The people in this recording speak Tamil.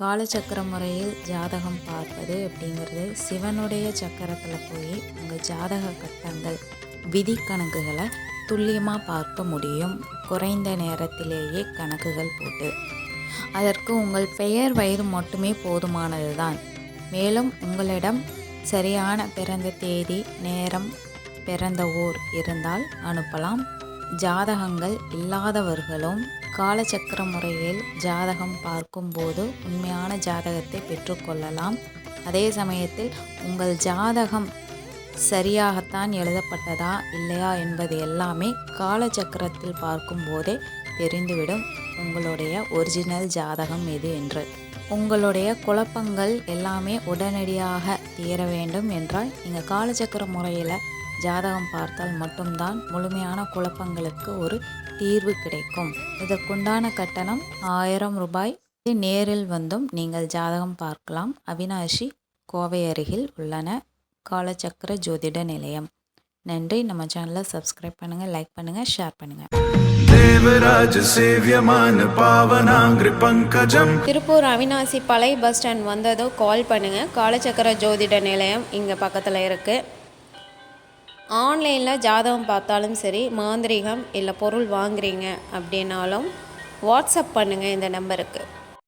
காலச்சக்கர முறையில் ஜாதகம் பார்ப்பது அப்படிங்கிறது சிவனுடைய சக்கரத்தில் போய் உங்கள் ஜாதக கட்டங்கள் விதி கணக்குகளை துல்லியமாக பார்க்க முடியும். குறைந்த நேரத்திலேயே கணக்குகள் போட்டு. அதற்கு உங்கள் பெயர் வயது மட்டுமே போதுமானது தான் மேலும் உங்களிடம் சரியான பிறந்த தேதி நேரம் பிறந்த ஊர் இருந்தால் அனுப்பலாம். ஜாதகங்கள் இல்லாதவர்களும் காலச்சக்கர முறையில் ஜாதகம் பார்க்கும்போது உண்மையான ஜாதகத்தை பெற்றுக்கொள்ளலாம். அதே சமயத்தில் உங்கள் ஜாதகம் சரியாகத்தான் எழுதப்பட்டதா இல்லையா என்பது எல்லாமே காலச்சக்கரத்தில் பார்க்கும்போதே தெரிந்துவிடும். உங்களுடைய ஒரிஜினல் ஜாதகம் எது என்று. உங்களுடைய குழப்பங்கள் எல்லாமே உடனடியாக தீர வேண்டும் என்றால் நீங்கள் காலச்சக்கர முறையில் ஜாதகம் பார்த்தால் மட்டும்தான் முழுமையான குழப்பங்களுக்கு ஒரு தீர்வு கிடைக்கும். இதற்குண்டான கட்டணம் ஆயிரம் ரூபாய். நேரில் வந்தும் நீங்கள் ஜாதகம் பார்க்கலாம். அவினாஷி கோவை அருகில் உள்ளன. காலச்சக்கர ஜோதிட நிலையம். நன்றி. நம்ம சேனலை சப்ஸ்கிரைப் பண்ணுங்கள் லைக் பண்ணுங்கள் ஷேர் பண்ணுங்கள் தேவராஜ சேவியமான பாவனாங்கிரி பங்கஜம். திருப்பூர் அவினாசி பழைய பஸ் ஸ்டாண்ட் வந்ததும் கால் பண்ணுங்க. காலச்சக்கர ஜோதிட நிலையம் இங்கே பக்கத்தில் இருக்குது ஆன்லைனில் ஜாதகம் பார்த்தாலும் சரி மாந்திரிகம் இல்லை பொருள் வாங்குறீங்க அப்படின்னாலும் வாட்ஸ்அப் பண்ணுங்கள் இந்த நம்பருக்கு